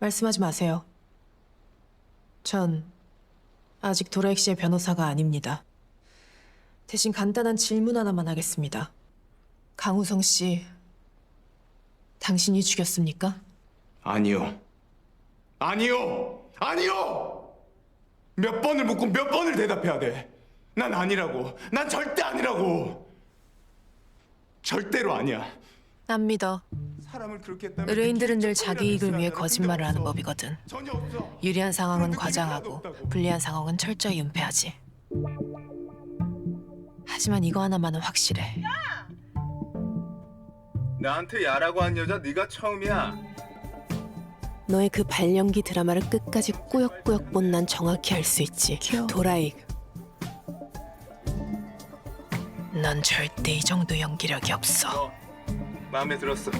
말씀하지 마세요. 전 아직 도라익 씨의 변호사가 아닙니다. 대신 간단한 질문 하나만 하겠습니다. 강우성 씨, 당신이 죽였습니까? 아니요. 아니요. 아니요. 몇 번을 묻고 몇 번을 대답해야 돼. 난 아니라고. 난 절대 아니라고. 절대로 아니야. 안 믿어. 사람을 그렇게 했다면 의뢰인들은 늘그 자기 이익을 위해 거짓말을 하는. 법이거든. 전혀 없어. 유리한 상황은 과장하고. 불리한 상황은 철저히 은폐하지. 하지만 이거 하나만은 확실해. 나한테 야라고 한 여자 네가 처음이야. 너의 그 발연기 드라마를 끝까지 꾸역꾸역 본 난 정확히 알 수 있지. 도라익. 넌 절대 이 정도 연기력이 없어. 너 마음에 들었어.